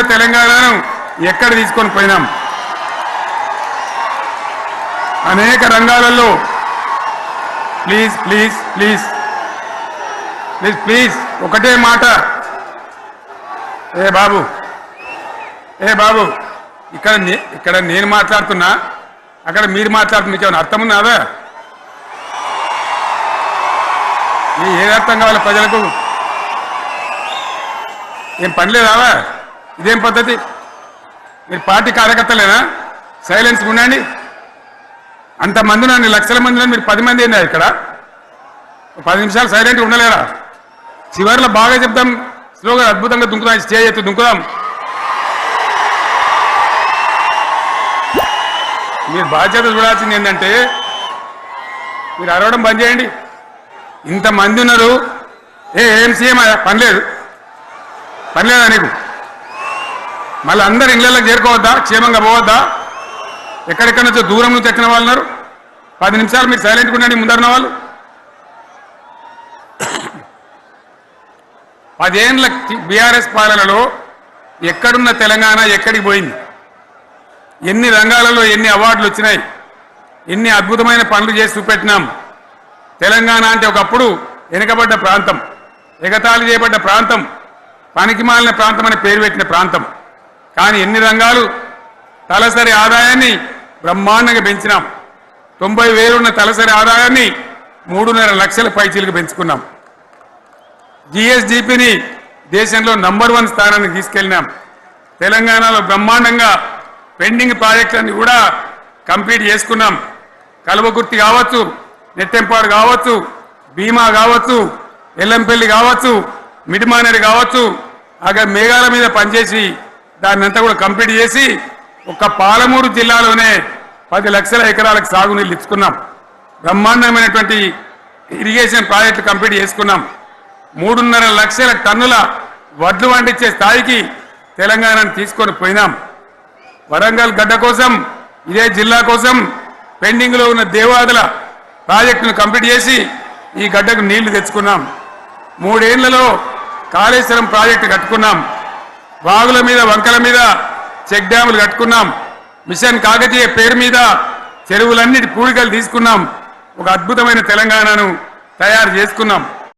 తెలంగాణను ఎక్కడ తీసుకొని పోయినాం? అనేక రంగాలలో. Please please please. Please please. ఒకటే మాట. ఏ బాబు ఏ బాబు ఇక్కడ ఇక్కడ నేను మాట్లాడుతున్నా అక్కడ మీరు మాట్లాడుతున్నా మీకు ఏమైనా అర్థం ఉన్నాదా మీ ఏది అర్థం కావాలి ప్రజలకు? ఏం పని లేదావా ఇదేం పద్ధతి? మీరు పార్టీ కార్యకర్తలేనా? సైలెన్స్ ఉండండి. అంతమంది నన్ను లక్షల మందిలో మీరు పది మంది ఉన్నారు ఇక్కడ. పది నిమిషాలు సైలెంట్గా ఉండలేరా? చివరిలో బాగా చెప్తాం స్లోగా అద్భుతంగా దుంకుదాం స్టే ఎత్తు దుంకుదాం. మీరు బాధ్యత చూడాల్సింది ఏంటంటే మీరు అరవడం బంద్ చేయండి. ఇంతమంది ఉన్నారు. ఏ ఏం సీఎం? పని లేదు. పని లేదా నీకు? మళ్ళీ అందరు ఇళ్ళకి చేరుకోవద్దా? క్షేమంగా పోవద్దా? ఎక్కడెక్కడి నుంచో దూరం నుంచి ఎక్కిన వాళ్ళు ఉన్నారు. పది నిమిషాలు మీరు సైలెంట్గా ఉండండి ముందరున్న వాళ్ళు. పదేండ్ల బీఆర్ఎస్ పాలనలో ఎక్కడున్న తెలంగాణ ఎక్కడికి పోయింది? ఎన్ని రంగాలలో ఎన్ని అవార్డులు వచ్చినాయి? ఎన్ని అద్భుతమైన పనులు చేసి చూపెట్టినాం? తెలంగాణ అంటే ఒకప్పుడు వెనుకబడ్డ ప్రాంతం ఎగతాళి చేయబడ్డ ప్రాంతం పనికి మాలిన ప్రాంతం అని పేరు పెట్టిన ప్రాంతం. కానీ ఎన్ని రంగాలు? తలసరి ఆదాయాన్ని బ్రహ్మాండంగా పెంచినాం. తొంభై వేలున్న తలసరి ఆదాయాన్ని మూడున్నర లక్షల పైచీలకు పెంచుకున్నాం. జిఎస్డిపిని దేశంలో నంబర్ వన్ స్థానానికి తీసుకెళ్ళినాం. తెలంగాణలో బ్రహ్మాండంగా పెండింగ్ ప్రాజెక్టులన్నీ కూడా కంప్లీట్ చేసుకున్నాం. కలువకుర్తి కావచ్చు నెట్టెంపాడు కావచ్చు భీమా కావచ్చు ఎల్లంపల్లి కావచ్చు మిడిమానేరు కావచ్చు అక్కడ మేఘాల మీద పనిచేసి దాన్ని అంతా కూడా కంప్లీట్ చేసి ఒక పాలమూరు జిల్లాలోనే పది లక్షల ఎకరాలకు సాగునీళ్ళు ఇచ్చుకున్నాం. బ్రహ్మాండమైనటువంటి ఇరిగేషన్ ప్రాజెక్టు కంప్లీట్ చేసుకున్నాం. మూడున్నర లక్షల టన్నుల వడ్లు వండించే స్థాయికి తెలంగాణను తీసుకొని పోయినాం. వరంగల్ గడ్డ కోసం ఇదే జిల్లా కోసం పెండింగ్లో ఉన్న దేవాదుల ప్రాజెక్టును కంప్లీట్ చేసి ఈ గడ్డకు నీళ్ళు తెచ్చుకున్నాం. మూడేళ్ళలో కాళేశ్వరం ప్రాజెక్టు కట్టుకున్నాం. వాగుల మీద వంకల మీద చెక్ డ్యాములు కట్టుకున్నాం. మిషన్ కాకతీయ పేరు మీద చెరువులన్నిటి పూడికలు తీసుకున్నాం. ఒక అద్భుతమైన తెలంగాణను తయారు చేసుకున్నాం.